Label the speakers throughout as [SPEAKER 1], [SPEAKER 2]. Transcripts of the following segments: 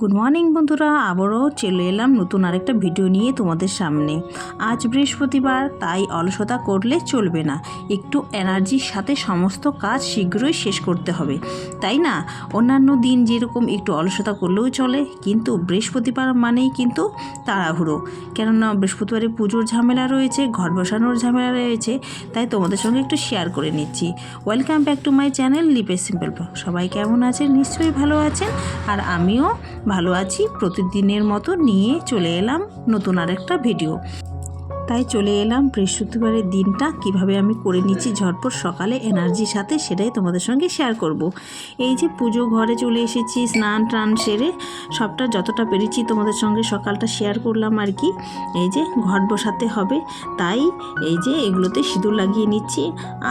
[SPEAKER 1] Good morning বন্ধুরা। আবারও চলে এলাম নতুন আরেকটা ভিডিও নিয়ে তোমাদের সামনে। আজ বৃহস্পতিবার, তাই অলসতা করলে চলবে না। একটু এনার্জির সাথে সমস্ত কাজ শীঘ্রই শেষ করতে হবে। তাই না? অন্যান্য দিন যেরকম একটু অলসতা করলেও চলে, কিন্তু বৃহস্পতিবার মানেই কিন্তু তাড়াহুড়ো। কেননা, বৃহস্পতিবারে পুজোর ঝামেলা রয়েছে, ঘর বসানোর ঝামেলা রয়েছে, তাই তোমাদের সঙ্গে একটু শেয়ার করে নিচ্ছি। Welcome back to my channel লিপে simple সবাই কেমন আছেন? নিশ্চয়ই ভালো আছেন। আর আমিও ভালো আছি। প্রতিদিনের মতো নিয়ে চলে এলাম নতুন আরেকটা ভিডিও তাই চলে এলাম বৃহস্পতিবারের দিনটা। কীভাবে আমি করে নিচ্ছি ঝটপট সকালে এনার্জির সাথে সেটাই তোমাদের সঙ্গে শেয়ার করব। এই যে পুজো ঘরে চলে এসেছি, স্নান টান সেরে সবটা যতটা পেরেছি তোমাদের সঙ্গে সকালটা শেয়ার করলাম আর কি। এই যে ঘট বসাতে হবে, তাই এই যে এগুলোতে সিঁদুর লাগিয়ে নিচ্ছি।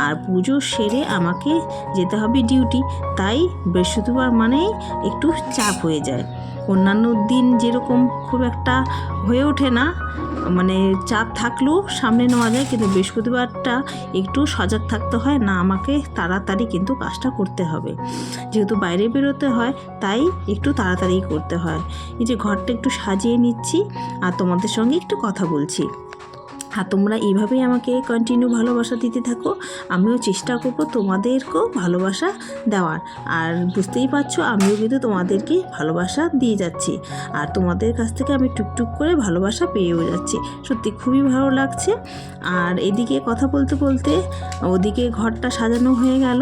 [SPEAKER 1] আর পুজো সেরে আমাকে যেতে হবে ডিউটি তাই বৃহস্পতিবার মানেই একটু চাপ হয়ে যায়। অন্যান্য দিন যেরকম খুব একটা হয়ে ওঠে না মানে চাপ থাকলেও সামনে নেওয়া যায়, কিন্তু বৃহস্পতিবারটা একটু সজাগ থাকতে হয়। না, আমাকে তাড়াতাড়ি কিন্তু কাজটা করতে হবে। যেহেতু বাইরে বেরোতে হয়, তাই একটু তাড়াতাড়ি করতে হয়। এই যে ঘরটা একটু সাজিয়ে নিচ্ছি, আর তোমাদের সঙ্গে একটু কথা বলছি। আর তোমরা এইভাবেই আমাকে কন্টিনিউ ভালোবাসা দিতে থাকো। আমিও চেষ্টা করব তোমাদেরকেও ভালোবাসা দেওয়ার। আর বুঝতেই পারছ, আমিও কিন্তু তোমাদেরকে ভালোবাসা দিয়ে যাচ্ছি। আর তোমাদের কাছ থেকে আমি টুকটুক করে ভালোবাসা পেয়েও যাচ্ছি। সত্যি খুবই ভালো লাগছে। আর এদিকে কথা বলতে বলতে ওদিকে ঘরটা সাজানো হয়ে গেল।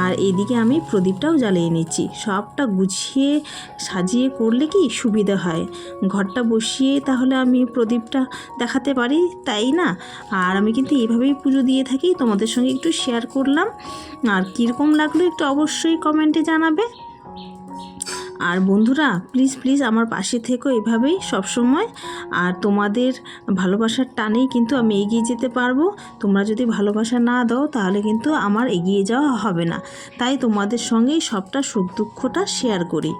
[SPEAKER 1] আর এদিকে আমি প্রদীপটাও জ্বালিয়ে নিচ্ছি। সবটা গুছিয়ে সাজিয়ে করলে কি সুবিধা হয়? ঘরটা বসিয়ে তাহলে আমি প্রদীপটা দেখাতে পারি? তাই না। আর আমি কিন্তু এইভাবেই পুজো দিয়ে থাকি। তোমাদের সঙ্গে একটু শেয়ার করলাম। আর কীরকম লাগল একটু অবশ্যই কমেন্টে জানাবে। আর বন্ধুরা প্লিজ প্লিজ আমার পাশে থেকো এভাবেই সবসময়। আর তোমাদের ভালোবাসার টানেই কিন্তু আমি এগিয়ে যেতে পারব। তোমরা যদি ভালোবাসা না দাও, তাহলে কিন্তু আমার এগিয়ে যাওয়া হবে না। তাই তোমাদের সঙ্গেই সবটা সুখ দুঃখটা শেয়ার করি।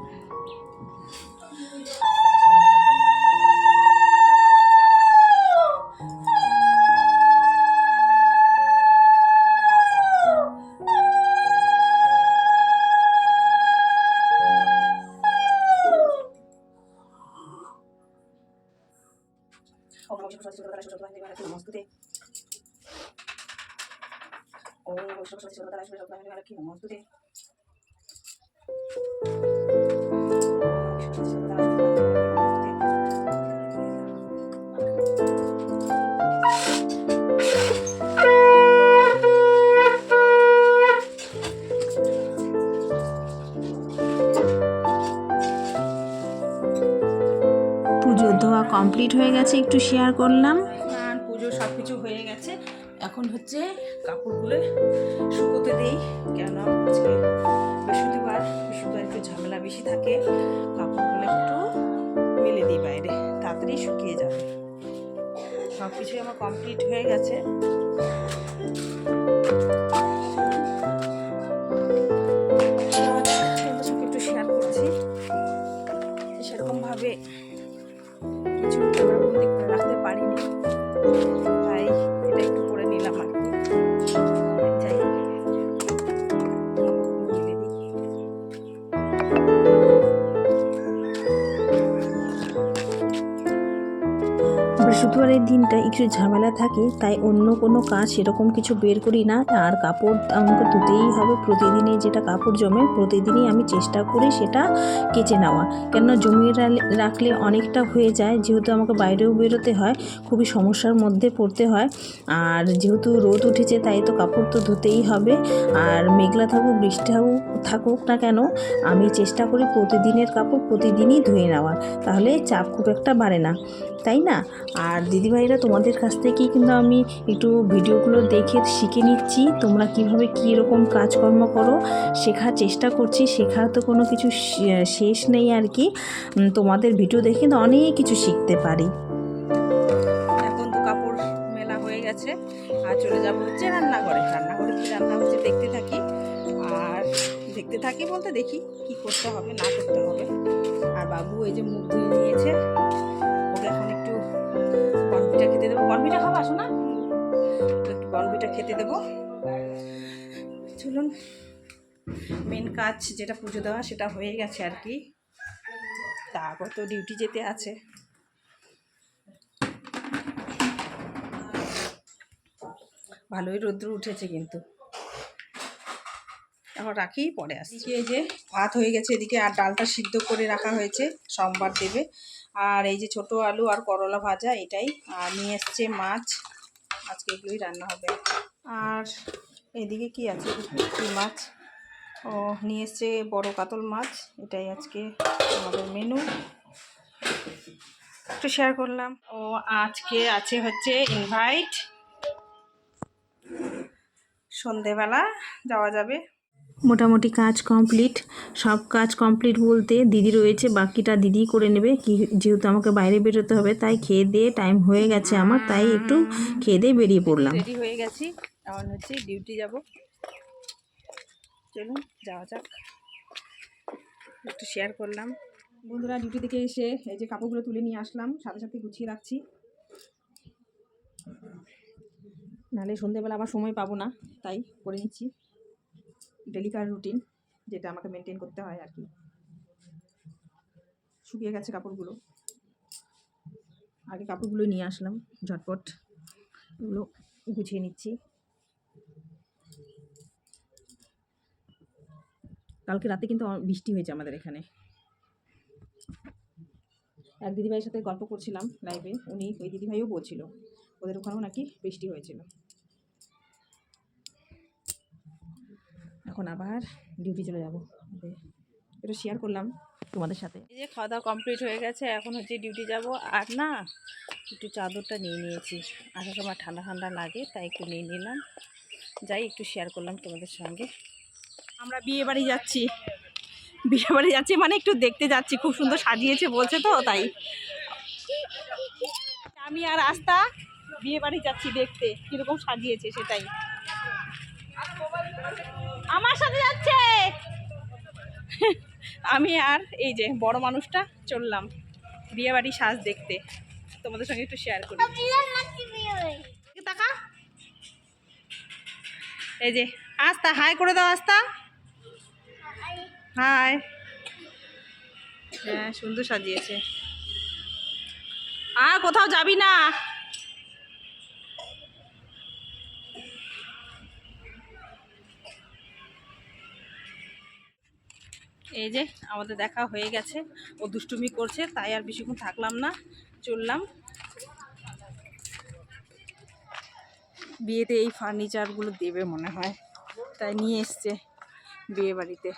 [SPEAKER 2] ওম নমঃ শিবায় শিবায় শিবায় শিবায় শিবায় শিবায় নমস্তুতে
[SPEAKER 1] পুজো দেওয়া কমপ্লিট হয়ে গেছে, একটু শেয়ার করলাম।
[SPEAKER 2] স্নান পুজো সব কিছু হয়ে গেছে। এখন হচ্ছে কাপড়গুলো শুকোতে দিই কেন আজকে বৃহস্পতিবার বৃহস্পতিবার একটু ঝামেলা বেশি থাকে, কাপড়গুলো একটু মেলে দিই বাইরে, তাড়াতাড়ি শুকিয়ে যাবে। সব কিছুই আমার কমপ্লিট হয়ে গেছে।
[SPEAKER 1] বৃহস্পতিবারের দিনটা একটু ঝামেলা থাকে, তাই অন্য কোনো কাজ সেরকম কিছু বের করি না। আর কাপড় আমাকে ধুতেই হবে, প্রতিদিনই যেটা কাপড় জমে প্রতিদিনই আমি চেষ্টা করি সেটা কেচে নেওয়া। কেননা জমিয়ে রাখলে অনেকটা হয়ে যায়, যেহেতু আমাকে বাইরেও বেরোতে হয়, খুবই সমস্যার মধ্যে পড়তে হয়। আর যেহেতু রোদ উঠেছে, তাই তো কাপড় তো ধুতেই হবে। আর মেঘলা থাকুক, বৃষ্টি থাকুক থাকুক না কেন, আমি চেষ্টা করি প্রতিদিনের কাপড় প্রতিদিনই ধুয়ে নেওয়ার। তাহলে চাপ খুব একটা বাড়ে না, তাই না? আর দিদিভাইরা তোমাদের কাছ থেকেই কিন্তু আমি একটু ভিডিওগুলো দেখে শিখে নিচ্ছি, তোমরা কীভাবে কী রকম কাজকর্ম করো, শেখার চেষ্টা করছি, শেখার তো কোনো কিছু শেষ নেই আর কি। তোমাদের ভিডিও দেখে কিন্তু অনেক কিছু শিখতে পারি।
[SPEAKER 2] এখন তো কাপড় মেলা হয়ে গেছে, আর চলে যাব হচ্ছে রান্নাঘরে। রান্নাঘরে রান্না হচ্ছে দেখতে থাকি বলতে দেখি কি করতে হবে, না করতে হবে। আর বাবু এই যে মুখ ধুয়ে নিয়েছে ওকে এখন একটু বনপিঠা খেতে দেবো। বনপিঠা খাব আসো না একটু বনপিঠা খেতে দেবো। চলুন মেন কাজ যেটা পুজো দেওয়া সেটা হয়ে গেছে আর কি। তারপর তো ডিউটি যেতে আছে। ভালোই রোদ্র উঠেছে কিন্তু। এখন রাখি পরে আসছি। এই যে ভাত হয়ে গেছে, এদিকে আর ডালটা সিদ্ধ করে রাখা হয়েছে, সোমবার দেবে। আর এই যে ছোট আলু আর করলা ভাজা, এটাই। আর নিয়ে এসছে মাছ, আজকে এগুলোই রান্না হবে। আর এদিকে কি আছে? কি মাছ? ও, নিয়ে এসছে বড় কাতল মাছ, এটাই আজকে আমাদের মেনু একটু শেয়ার করলাম। ও, আজকে আছে হচ্ছে ইনভাইট সন্ধেবেলা যাওয়া যাবে।
[SPEAKER 1] মোটামুটি কাজ কমপ্লিট। সব কাজ কমপ্লিট বলতে দিদি রয়েছে বাকিটা দিদি করে নেবে। কি যেহেতু আমাকে বাইরে বেরোতে হবে তাই খেয়ে দিয়ে টাইম হয়ে গেছে আমার তাই একটু খেয়ে দিয়ে বেরিয়ে পড়লাম।
[SPEAKER 2] রেডি হয়ে গেছি এখন হচ্ছে ডিউটি যাব। চলুন যাওয়া যাক। একটু শেয়ার করলাম। বন্ধুরা ডিউটি থেকে এসে এই যে কাপড়গুলো তুলে নিয়ে আসলাম সাথে সাথে গুছিয়ে রাখছি। নাহলে সন্ধেবেলা আবার সময় পাবো না তাই করে নিচ্ছি। ডেলিকার রুটিন যেটা আমাকে মেনটেন করতে হয় আর কি। শুকিয়ে গেছে কাপড়গুলো। আগে কাপড়গুলো নিয়ে আসলাম, ঝটপট এগুলো গুছিয়ে নিচ্ছি। কালকে রাতে কিন্তু বৃষ্টি হয়েছে আমাদের এখানে। এক দিদিভাইয়ের সাথে গল্প করছিলাম লাইভে উনি ওই দিদিভাইও বলছিল, ওদের ওখানেও নাকি বৃষ্টি হয়েছিল। এখন আবার ডিউটি চলে যাব। এটা শেয়ার করলাম তোমাদের সাথে। এই যে খাওয়া দাওয়া কমপ্লিট হয়ে গেছে, এখন হচ্ছে ডিউটি যাব। আর না, একটু চাদরটা নিয়ে নিয়েছি। আসার সময় ঠান্ডা ঠান্ডা লাগে, তাই একটু নিয়ে নিলাম। যাই, একটু শেয়ার করলাম তোমাদের সঙ্গে। আমরা বিয়ে বাড়ি যাচ্ছি। বিয়ে বাড়ি যাচ্ছি মানে একটু দেখতে যাচ্ছি। খুব সুন্দর সাজিয়েছে বলছে তো, তাই। আমি আর আস্তা বিয়ে বাড়ি যাচ্ছি দেখতে। কীরকম সাজিয়েছে সেটাই। আমার সাথে যাচ্ছে। আমি আর এই যে বড় মানুষটা চললাম বিয়ে বাড়ি সাজ দেখতে। তোমাদের সঙ্গে একটু শেয়ার করি। এই যে, আস্তা হাই করে দাও আস্তা। হাই হ্যাঁ সুন্দর সাজিয়েছে। আর কোথাও যাবি না। এই যে আমাদের দেখা হয়ে গেছে। ও দুষ্টুমি করছে, তাই আর বেশিক্ষণ থাকলাম না, চললাম। বিয়েতে এই ফার্নিচারগুলো দেবে মনে হয়, তাই নিয়ে এসছে বিয়ে বাড়িতে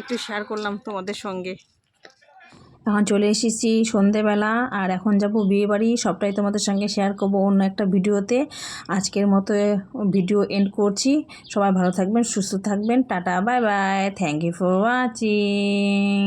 [SPEAKER 2] একটু শেয়ার করলাম তোমাদের সঙ্গে।
[SPEAKER 1] তখন চলে এসেছি সন্ধেবেলা আর এখন যাব বিয়েবাড়ি। সবটাই তোমাদের সঙ্গে শেয়ার করব অন্য একটা ভিডিওতে। আজকের মতো ভিডিও এন্ড করছি। সবাই ভালো থাকবেন, সুস্থ থাকবেন। Tata bye bye thank you for watching